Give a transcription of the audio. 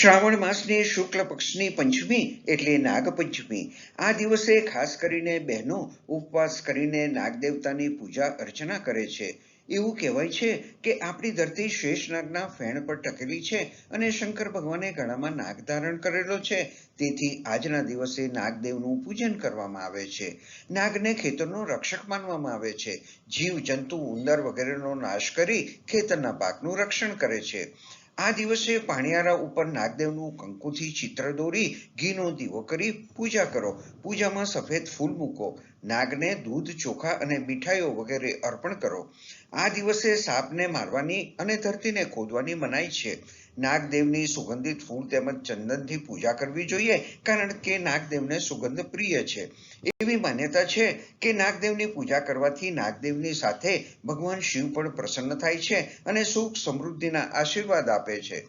શ્રાવણ માસની શુક્લ પક્ષની પંચમી એટલે નાગપંચમી. આ દિવસે ખાસ કરીને બહેનો ઉપવાસ કરીને નાગદેવતાની પૂજા અર્ચના કરે છે. એવું કહેવાય છે કે આપણી ધરતી શેષનાગના ફેણ પર ટકેલી છે અને શંકર ભગવાને ગળામાં નાગ ધારણ કરેલો છે. તેથી આજના દિવસે નાગદેવનું પૂજન કરવામાં આવે છે. નાગને ખેતરનો રક્ષક માનવામાં આવે છે. જીવ જંતુ ઉંદર વગેરેનો નાશ કરી ખેતરના પાકનું રક્ષણ કરે છે. આ દિવસે પાણિયારા ઉપર નાગદેવનું કંકુથી ચિત્ર દોરી ઘીનો દીવો કરી પૂજા કરો. પૂજામાં સફેદ ફૂલ મૂકો. નાગને દૂધ, ચોખા અને મીઠાઈઓ વગેરે અર્પણ કરો. આ દિવસે સાપને મારવાની અને ધરતીને ખોદવાની મનાઈ છે. નાગદેવની સુગંધિત ફૂલ તેમજ ચંદનથી પૂજા કરવી જોઈએ કારણ કે નાગદેવને સુગંધ પ્રિય છે. એવી માન્યતા છે કે નાગદેવની પૂજા કરવાથી નાગદેવની સાથે ભગવાન શિવ પણ પ્રસન્ન થાય છે અને સુખ સમૃદ્ધિના આશીર્વાદ આપે છે.